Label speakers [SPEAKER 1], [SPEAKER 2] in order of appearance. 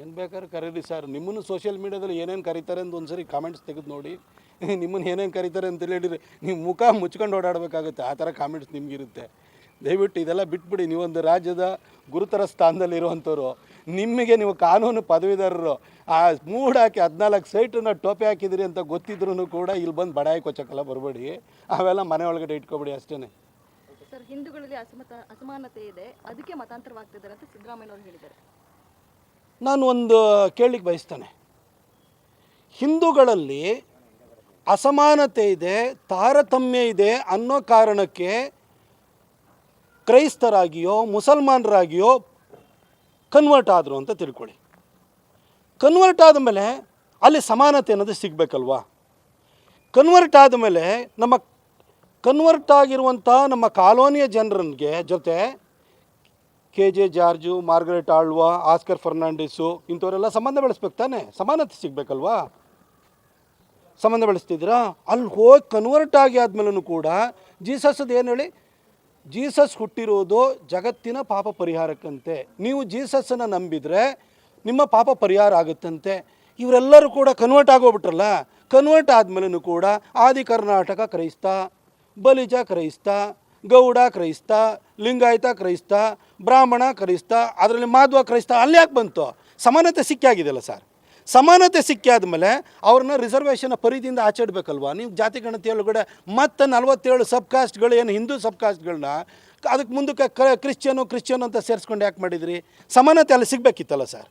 [SPEAKER 1] ಏನು ಬೇಕಾದ್ರೆ ಕರೀರಿ ಸರ್. ನಿಮ್ಮನ್ನು ಸೋಷಿಯಲ್ ಮೀಡಿಯಾದಲ್ಲಿ ಏನೇನು ಕರೀತಾರೆ ಅಂತ ಒಂದ್ಸರಿ ಕಾಮೆಂಟ್ಸ್ ತೆಗೆದು ನೋಡಿ. ನಿಮ್ಮನ್ನು ಏನೇನು ಕರೀತಾರೆ ಅಂತ ಹೇಳಿದ್ರೆ ನೀವು ಮುಖ ಮುಚ್ಕೊಂಡು ಓಡಾಡಬೇಕಾಗುತ್ತೆ. ಆ ಥರ ಕಾಮೆಂಟ್ಸ್ ನಿಮಗಿರುತ್ತೆ. ದಯವಿಟ್ಟು ಇದೆಲ್ಲ ಬಿಟ್ಬಿಡಿ. ನೀವೊಂದು ರಾಜ್ಯದ ಗುರುತರ ಸ್ಥಾನದಲ್ಲಿರುವಂಥವ್ರು. ನಿಮಗೆ ನೀವು ಕಾನೂನು ಪದವೀಧರರು. ಆ ಮೂಡ್ ಹಾಕಿ ಹದಿನಾಲ್ಕು ಸೈಟನ್ನ ಟೋಪಿ ಹಾಕಿದಿರಿ ಅಂತ ಗೊತ್ತಿದ್ರೂ ಕೂಡ ಇಲ್ಲಿ ಬಂದು ಬಡಾಯಿ ಕೊಚ್ಚಕ್ಕೆಲ್ಲ ಬರಬೇಡಿ. ಅವೆಲ್ಲ ಮನೆ ಒಳಗಡೆ ಇಟ್ಕೊಬೇಡಿ ಅಷ್ಟೇ
[SPEAKER 2] ಸರ್, ಹಿಂದೂಗಳಲ್ಲಿ ಅಸಮತ, ಅಸಮಾನತೆ ಇದೆ. ಅದಕ್ಕೆ ಮತಾಂತರವಾಗ್ತಿದ್ದಾರೆ ಅಂತ ಸಿದ್ದರಾಮಯ್ಯನವರು ಹೇಳಿದ್ದಾರೆ.
[SPEAKER 1] ನಾನು ಒಂದು ಕೇಳಲಿಕ್ಕೆ ಬಯಸ್ತೇನೆ. ಹಿಂದೂಗಳಲ್ಲಿ ಅಸಮಾನತೆ ಇದೆ, ತಾರತಮ್ಯ ಇದೆ ಅನ್ನೋ ಕಾರಣಕ್ಕೆ ಕ್ರೈಸ್ತರಾಗಿಯೋ, ಮುಸಲ್ಮಾನರಾಗಿಯೋ ಕನ್ವರ್ಟ್ ಆದರು ಅಂತ ತಿಳ್ಕೊಳ್ಳಿ. ಕನ್ವರ್ಟ್ ಆದಮೇಲೆ ಅಲ್ಲಿ ಸಮಾನತೆ ಅನ್ನೋದು ಸಿಗಬೇಕಲ್ವಾ? ಕನ್ವರ್ಟ್ ಆದಮೇಲೆ ನಮ್ಮ ಕನ್ವರ್ಟ್ ಆಗಿರುವಂಥ ನಮ್ಮ ಕಾಲೋನಿಯ ಜನರನ್ಗೆ ಜೊತೆ K J George, Margaret Alva, Oscar Fernandes ಇಂಥವರೆಲ್ಲ ಸಂಬಂಧ ಬೆಳೆಸ್ಬೇಕು ತಾನೆ. ಸಮಾನತೆ ಸಿಗಬೇಕಲ್ವಾ? ಸಂಬಂಧ ಬೆಳೆಸ್ತಿದ್ದೀರಾ? ಅಲ್ಲಿ ಹೋಗಿ ಕನ್ವರ್ಟ್ ಆಗಿ ಆದ್ಮೇಲೂ ಕೂಡ ಜೀಸಸ್ದು ಏನು ಹೇಳಿ? ಜೀಸಸ್ ಹುಟ್ಟಿರೋದು ಜಗತ್ತಿನ ಪಾಪ ಪರಿಹಾರಕ್ಕಂತೆ. ನೀವು ಜೀಸಸ್ಸನ್ನು ನಂಬಿದರೆ ನಿಮ್ಮ ಪಾಪ ಪರಿಹಾರ ಆಗುತ್ತಂತೆ. ಇವರೆಲ್ಲರೂ ಕೂಡ ಕನ್ವರ್ಟ್ ಆಗೋಗ್ಬಿಟ್ರಲ್ಲ? ಕನ್ವರ್ಟ್ ಆದಮೇಲೂ ಕೂಡ ಆದಿ ಕರ್ನಾಟಕ ಕ್ರೈಸ್ತ ಬಲಿಜ ಕ್ರೈಸ್ತ, ಗೌಡ ಕ್ರೈಸ್ತ, ಲಿಂಗಾಯತ ಕ್ರೈಸ್ತ, ಬ್ರಾಹ್ಮಣ ಕ್ರೈಸ್ತ, ಅದರಲ್ಲಿ ಮಾಧ್ವ ಕ್ರೈಸ್ತ ಅಲ್ಲಿ ಯಾಕೆ ಬಂತು? ಸಮಾನತೆ ಸಿಕ್ಕಾಗಿದೆಯಲ್ಲ ಸರ್. ಸಮಾನತೆ ಸಿಕ್ಕಾದ್ಮೇಲೆ ಅವ್ರನ್ನ ರಿಸರ್ವೇಷನ್ ಪರಿಧಿಯಿಂದ ಆಚರಿಸಬೇಕಲ್ವ ನೀವು ಜಾತಿ ಗಣತಿ ಒಳಗಡೆ ಮತ್ತೆ ನಲವತ್ತೇಳು ಸಬ್ ಕಾಸ್ಟ್ಗಳು ಏನು ಹಿಂದೂ ಸಬ್ ಕಾಸ್ಟ್ಗಳನ್ನ ಅದಕ್ಕೆ ಮುಂದಕ್ಕೆ ಕ್ರಿಶ್ಚಿಯನು, ಕ್ರಿಶ್ಚಿಯನ್ ಅಂತ ಸೇರಿಸ್ಕೊಂಡು ಯಾಕೆ ಮಾಡಿದ್ರಿ? ಸಮಾನತೆ ಅಲ್ಲಿ ಸಿಗಬೇಕಿತ್ತಲ್ಲ ಸರ್.